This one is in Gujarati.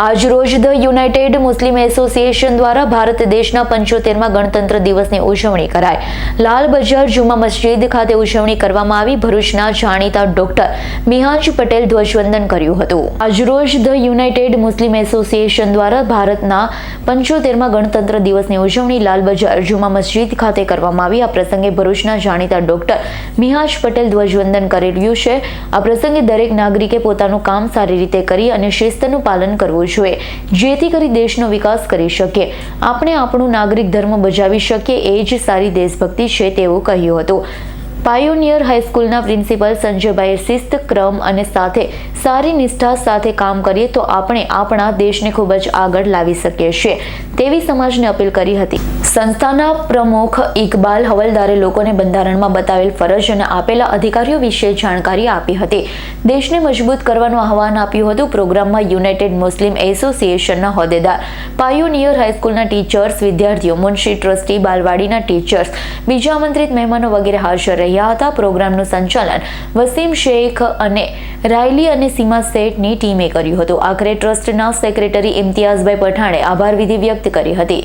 આજરોજ ધ યુનાઇટેડ મુસ્લિમ એસોસિએશન દ્વારા ભારત દેશના પંચોતેરમાં ગણતંત્ર દિવસની ઉજવણી કરાઈ. લાલ બજાર જુમા મસ્જિદ ખાતે ઉજવણી કરવામાં આવી. ભરૂચના જાણીતા ડોક્ટર મિહાજ પટેલ ધ્વજવંદન કર્યું હતું. આજરોજ ધ યુનાઇટેડ મુસ્લિમ એસોસિએશન દ્વારા ભારતના પંચોતેરમાં ગણતંત્ર દિવસની ઉજવણી લાલ બજાર જુમા મસ્જિદ ખાતે કરવામાં આવી. આ પ્રસંગે ભરૂચના જાણીતા ડોક્ટર મિહાજ પટેલ ધ્વજવંદન કરેલું છે. આ પ્રસંગે દરેક નાગરિકે પોતાનું કામ સારી રીતે કરી અને શિસ્તનું પાલન કરવું જોઈએ. જેથી કરી દેશનો વિકાસ કરી શકીએ. આપણે આપણું નાગરિક ધર્મ બજાવી શકીએ એ જ સારી દેશભક્તિ છે તેવું કહ્યું હતું. પાયોનિયર હાઈસ્કૂલના પ્રિન્સિપલ સંજયભાઈએ શિસ્ત, ક્રમ અને સાથે સારી નિષ્ઠા સાથે કામ કરીએ તો આપણે આપણા દેશને ખૂબ જ આગળ લાવી શકીએ છીએ. તેવી સમાજને અપીલ કરી હતી. સંસ્થાના પ્રમુખ ઇકબાલ હવલદારે લોકોને બંધારણમાં બતાવેલ ફરજ અને આપેલા અધિકારીઓ વિશે જાણકારી આપી હતી. દેશને મજબૂત કરવાનું આહવાન આપ્યું હતું. પ્રોગ્રામમાં યુનાઇટેડ મુસ્લિમ એસોસિએશનના હોદ્દેદાર, પાયોનિયર હાઈસ્કૂલના ટીચર્સ, વિદ્યાર્થીઓ, મુનશી ટ્રસ્ટી, બાલવાડીના ટીચર્સ, બીજા આમંત્રિત મહેમાનો વગેરે હાજર રહ્યા હતા. પ્રોગ્રામનું સંચાલન વસીમ શેખ અને રાયલી અને સીમા શેઠની ટીમે કર્યું હતું. આખરે ટ્રસ્ટના સેક્રેટરી ઇમ્તિયાઝભાઈ પઠાણે આભાર વિધિ વ્યક્ત કરી હતી.